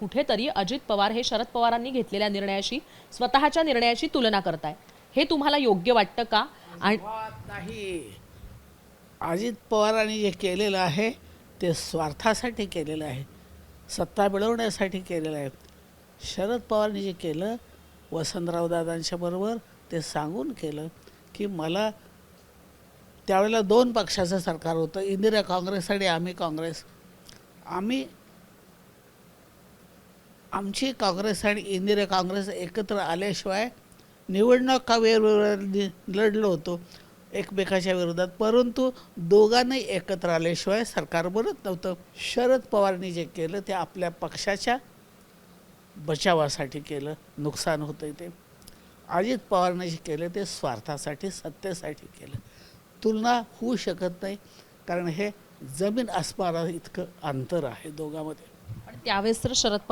कुठेतरी अजित पवार हे शरद पवारांनी घेतलेल्या निर्णयाशी स्वतःच्या निर्णयाची तुलना करताय. हे तुम्हाला योग्य वाटतं का? आणि नाही. अजित पवारांनी जे केलेलं आहे ते स्वार्थासाठी केलेलं आहे. सत्ता मिळवण्यासाठी केलेलं आहे. शरद पवारांनी जे केलं वसंतराव दादांच्या बरोबर ते सांगून केलं की मला त्यावेळेला दोन पक्षाचं सरकार होतं इंदिरा काँग्रेस आणि आम्ही काँग्रेस. आम्ही आमची काँग्रेस आणि इंदिरा काँग्रेस एकत्र आल्याशिवाय निवडणुका वेगवेगळ्या लढलो होतो एकमेकाच्या विरोधात? परंतु दोघांनाही एकत्र आल्याशिवाय सरकार बनत नव्हतं. शरद पवारांनी जे केलं ते आपल्या पक्षाच्या बचावासाठी केलं नुकसान होतं ते. अजित पवारने जे केलं ते स्वार्थासाठी सत्तेसाठी केलं. तुलना होऊ शकत नाही कारण हे जमीन आसमाना इतकं अंतर आहे दोघांमध्ये. त्यावेळेस तर शरद